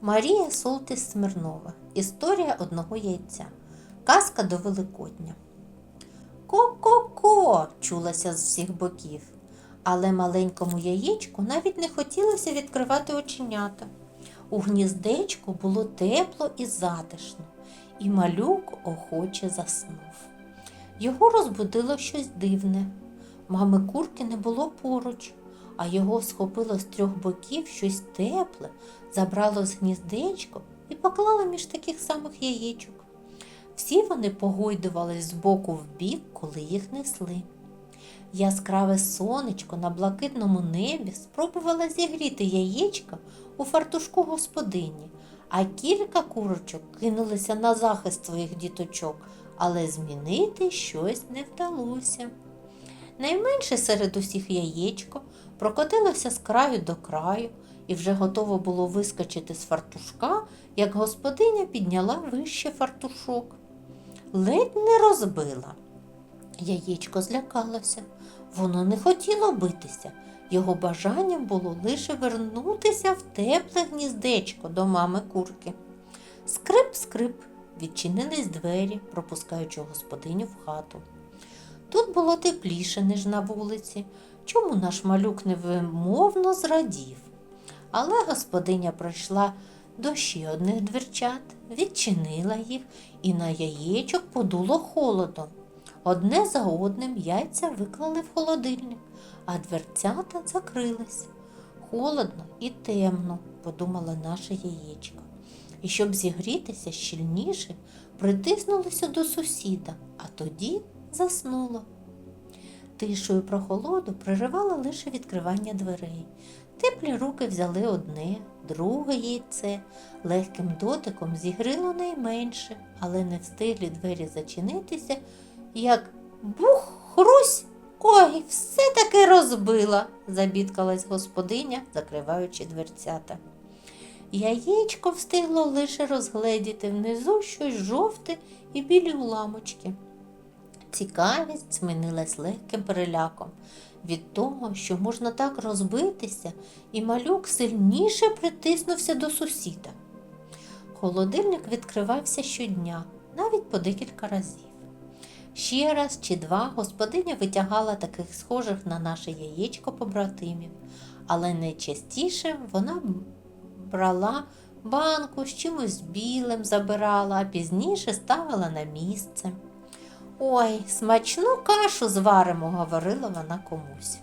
Марія Солтис Смирнова. Історія одного яйця. Казка до Великодня. Ко-ко-ко! чулася з всіх боків. Але маленькому яєчку навіть не хотілося відкривати оченята. У гніздечку було тепло і затишно, і малюк охоче заснув. Його розбудило щось дивне. Мами курки не було поруч, а його схопило з трьох боків щось тепле, забрало з гніздечко і поклало між таких самих яєчок. Всі вони погойдувались з боку в бік, коли їх несли. Яскраве сонечко на блакитному небі спробувало зігріти яєчка у фартушку господині, а кілька курочок кинулися на захист своїх діточок, але змінити щось не вдалося. Найменше серед усіх яєчко прокотилося з краю до краю і вже готово було вискочити з фартушка, як господиня підняла вище фартушок. Ледь не розбила. Яєчко злякалося. Воно не хотіло битися. Його бажанням було лише вернутися в тепле гніздечко до мами курки. Скрип-скрип, відчинились двері, пропускаючи господиню в хату. Тут було тепліше, ніж на вулиці, чому наш малюк невимовно зрадів. Але господиня пройшла до ще одних дверчат, відчинила їх і на яєчок подуло холодом. Одне за одним яйця виклали в холодильник, а дверцята закрились. Холодно і темно, подумала наше яєчко. І щоб зігрітися щільніше, притиснулося до сусіда, а тоді заснуло. Тишою прохолоду приривало лише відкривання дверей. Теплі руки взяли одне, друге яйце, легким дотиком зігрило найменше, але не встигли двері зачинитися, як бух, хрусь. Ой, все таки розбила, забідкалась господиня, закриваючи дверцята. Яєчко встигло лише розгледіти внизу щось жовте і білі уламочки. Цікавість змінилась легким переляком від того, що можна так розбитися, і малюк сильніше притиснувся до сусіда. Холодильник відкривався щодня, навіть по декілька разів. Ще раз чи два господиня витягала таких схожих на наше яєчко побратимів, але найчастіше вона брала банку з чимось білим, забирала, а пізніше ставила на місце. Ой, смачну кашу зваримо, говорила вона комусь.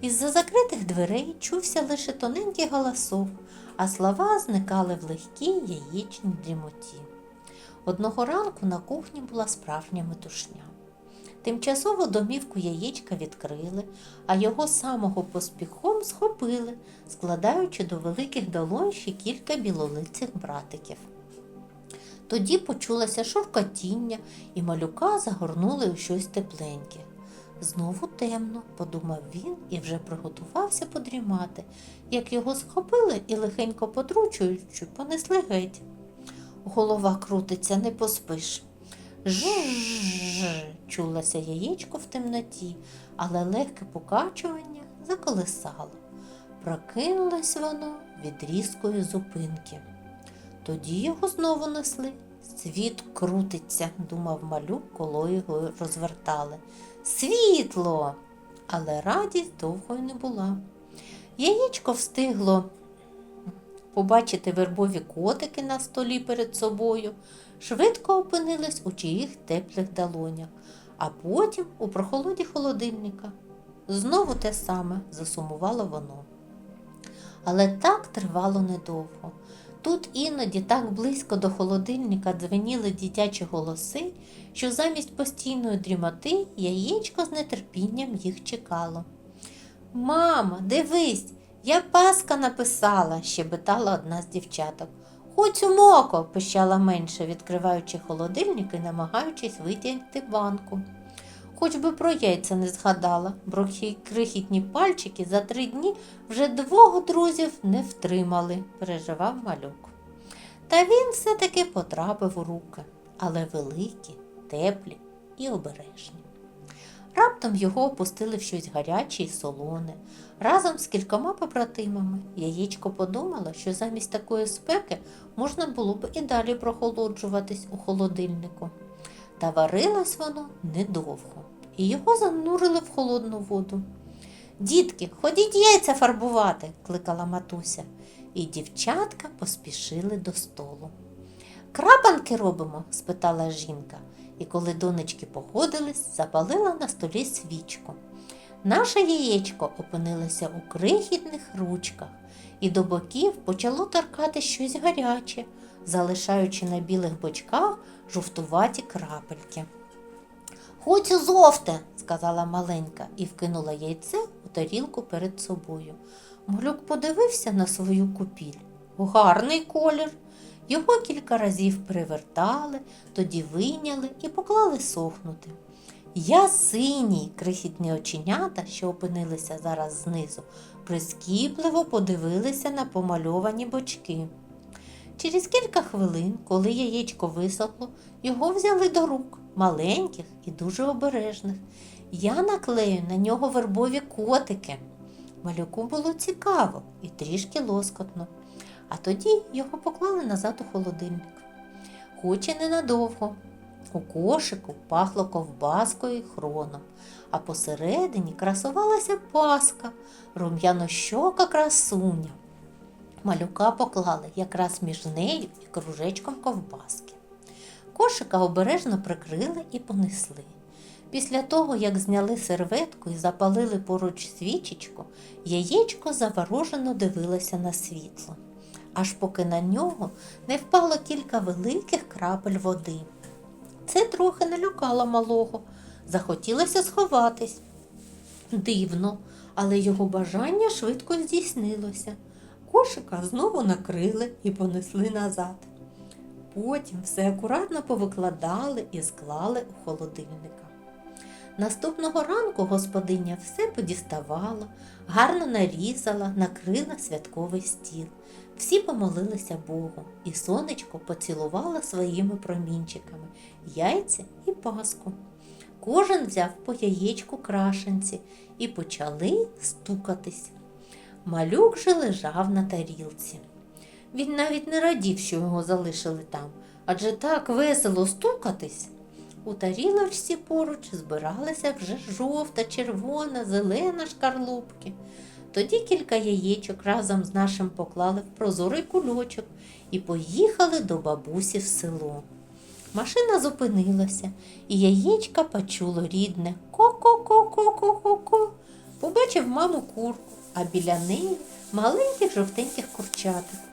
Із-за закритих дверей чувся лише тоненький голосок, а слова зникали в легкій яєчній дрімоті. Одного ранку на кухні була справжня метушня. Тимчасово домівку яєчка відкрили, а його самого поспіхом схопили, складаючи до великих долонь ще кілька білолицих братиків. Тоді почулося шуркотіння, і малюка загорнули у щось тепленьке. Знову темно, подумав він і вже приготувався подрімати, як його схопили і лихенько потручуючи, понесли геть. Голова крутиться, не поспиш. Жжж, чулося яєчко в темноті, але легке покачування заколисало. Прокинулось воно від різкої зупинки. Тоді його знову несли. Світ крутиться, думав малюк, коли його розвертали. Світло! Але радість довгою не була. Яєчко встигло побачити вербові котики на столі перед собою, швидко опинились у чиїх теплих долонях, а потім у прохолоді холодильника. Знову те саме засумувало воно. Але так тривало недовго. Тут іноді так близько до холодильника дзвеніли дитячі голоси, що замість постійної дрімоти яєчко з нетерпінням їх чекало. Мама, дивись, я паска написала, щебетала одна з дівчаток. Хоч у моко, пищала менше, відкриваючи холодильник і намагаючись витягти банку. Хоч би про яйця не згадала, бо крихітні пальчики за три дні вже двох друзів не втримали, переживав малюк. Та він все-таки потрапив у руки, але великі, теплі і обережні. Раптом його опустили в щось гаряче і солоне, Разом з кількома побратимами яєчко подумало, що замість такої спеки можна було б і далі прохолоджуватись у холодильнику. Та варилось воно недовго, і його занурили в холодну воду. Дітки, ходіть яйця фарбувати, кликала матуся, і дівчатка поспішили до столу. Крапанки робимо? спитала жінка, і коли донечки погодились, запалила на столі свічку. Наше яєчко опинилося у крихітних ручках, і до боків почало торкати щось гаряче, залишаючи на білих бочках жовтуваті крапельки. Хоч зовте, сказала маленька і вкинула яйце у тарілку перед собою. Малюк подивився на свою купіль. Гарний колір. Його кілька разів перевертали, тоді вийняли і поклали сохнути. Я синій, крихітні оченята, що опинилися зараз знизу, прискіпливо подивилися на помальовані бочки. Через кілька хвилин, коли яєчко висохло, його взяли до рук, маленьких і дуже обережних. Я наклею на нього вербові котики. Малюку було цікаво і трішки лоскотно, а тоді його поклали назад у холодильник. Хоч і ненадовго. У кошику пахло ковбаскою і хроном, а посередині красувалася паска, рум'янощока красуня. Малюка поклали якраз між нею і кружечком ковбаски. Кошика обережно прикрили і понесли. Після того, як зняли серветку і запалили поруч свічечку, яєчко заворожено дивилося на світло, аж поки на нього не впало кілька великих крапель води. Це трохи налякало малого, захотілося сховатись. Дивно, але його бажання швидко здійснилося. Кошика знову накрили і понесли назад. Потім все акуратно повикладали і склали у холодильника. Наступного ранку господиня все подіставала, гарно нарізала, накрила святковий стіл. Всі помолилися Богу, і сонечко поцілувало своїми промінчиками яйця і паску. Кожен взяв по яєчку крашенці і почали стукатись. Малюк же лежав на тарілці. Він навіть не радів, що його залишили там, адже так весело стукатись. У тарілочці поруч збиралися вже жовта, червона, зелена шкарлупки. Тоді кілька яєчок разом з нашим поклали в прозорий кульочок і поїхали до бабусі в село. Машина зупинилася, і яєчка почуло рідне ко-ко-ко-ко-ко-ко-ко. Побачив маму курку, а біля неї маленьких жовтеньких курчаток.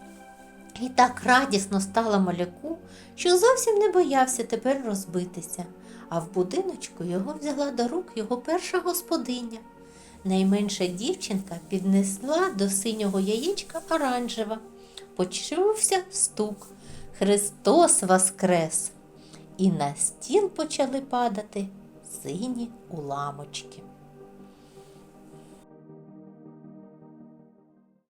І так радісно стало маляку, що зовсім не боявся тепер розбитися, а в будиночку його взяла до рук його перша господиня. Найменша дівчинка піднесла до синього яєчка оранжева. Почувся стук. Христос воскрес! І на стіл почали падати сині уламочки.